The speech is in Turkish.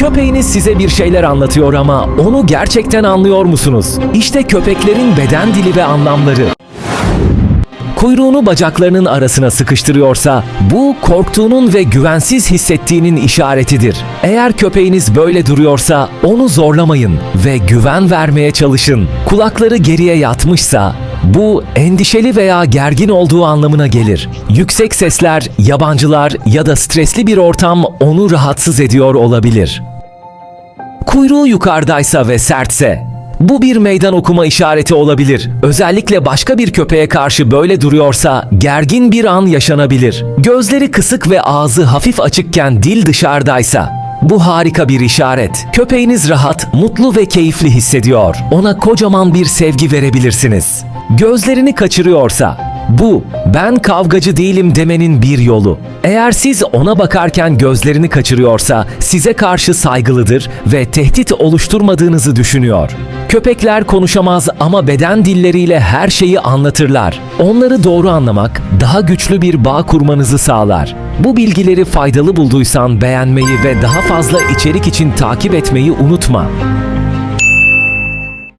Köpeğiniz size bir şeyler anlatıyor ama onu gerçekten anlıyor musunuz? İşte köpeklerin beden dili ve anlamları. Kuyruğunu bacaklarının arasına sıkıştırıyorsa bu korktuğunun ve güvensiz hissettiğinin işaretidir. Eğer köpeğiniz böyle duruyorsa onu zorlamayın ve güven vermeye çalışın. Kulakları geriye yatmışsa bu endişeli veya gergin olduğu anlamına gelir. Yüksek sesler, yabancılar ya da stresli bir ortam onu rahatsız ediyor olabilir. Kuyruğu yukarıdaysa ve sertse bu bir meydan okuma işareti olabilir. Özellikle başka bir köpeğe karşı böyle duruyorsa gergin bir an yaşanabilir. Gözleri kısık ve ağzı hafif açıkken dil dışarıdaysa bu harika bir işaret. Köpeğiniz rahat, mutlu ve keyifli hissediyor. Ona kocaman bir sevgi verebilirsiniz. Gözlerini kaçırıyorsa bu ben kavgacı değilim demenin bir yolu. Eğer siz ona bakarken gözlerini kaçırıyorsa size karşı saygılıdır ve tehdit oluşturmadığınızı düşünüyor. Köpekler konuşamaz ama beden dilleriyle her şeyi anlatırlar. Onları doğru anlamak daha güçlü bir bağ kurmanızı sağlar. Bu bilgileri faydalı bulduysan beğenmeyi ve daha fazla içerik için takip etmeyi unutma.